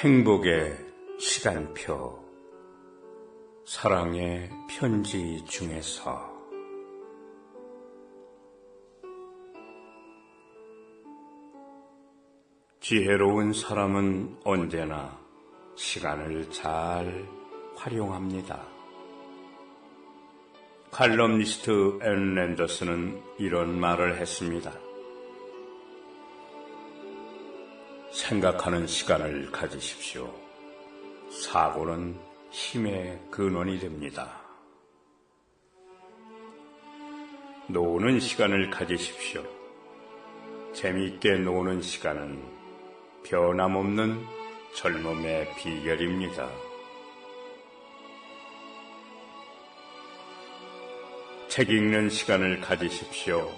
행복의 시간표 사랑의 편지 중에서 지혜로운 사람은 언제나 시간을 잘 활용합니다. 칼럼니스트 앤 랜더스는 이런 말을 했습니다. 생각하는 시간을 가지십시오. 사고는 힘의 근원이 됩니다. 노는 시간을 가지십시오. 재미있게 노는 시간은 변함없는 젊음의 비결입니다. 책 읽는 시간을 가지십시오.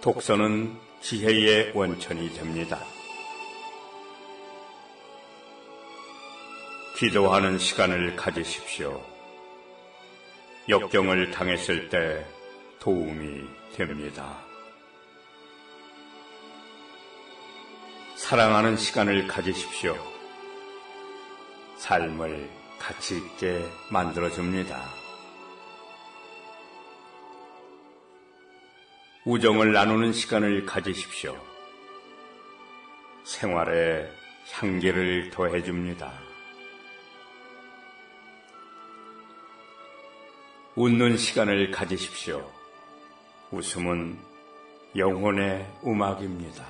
독서는 지혜의 원천이 됩니다. 기도하는 시간을 가지십시오. 역경을 당했을 때 도움이 됩니다. 사랑하는 시간을 가지십시오. 삶을 가치 있게 만들어줍니다. 우정을 나누는 시간을 가지십시오. 생활에 향기를 더해줍니다. 웃는 시간을 가지십시오. 웃음은 영혼의 음악입니다.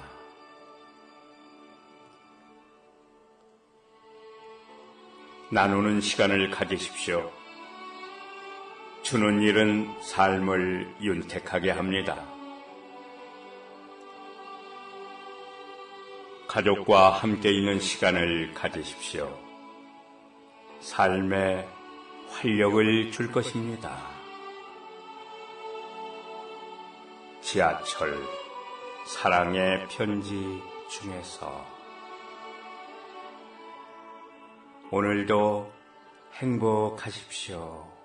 나누는 시간을 가지십시오. 주는 일은 삶을 윤택하게 합니다. 가족과 함께 있는 시간을 가지십시오. 삶의 활력을 줄 것입니다. 지하철 사랑의 편지 중에서 오늘도 행복하십시오.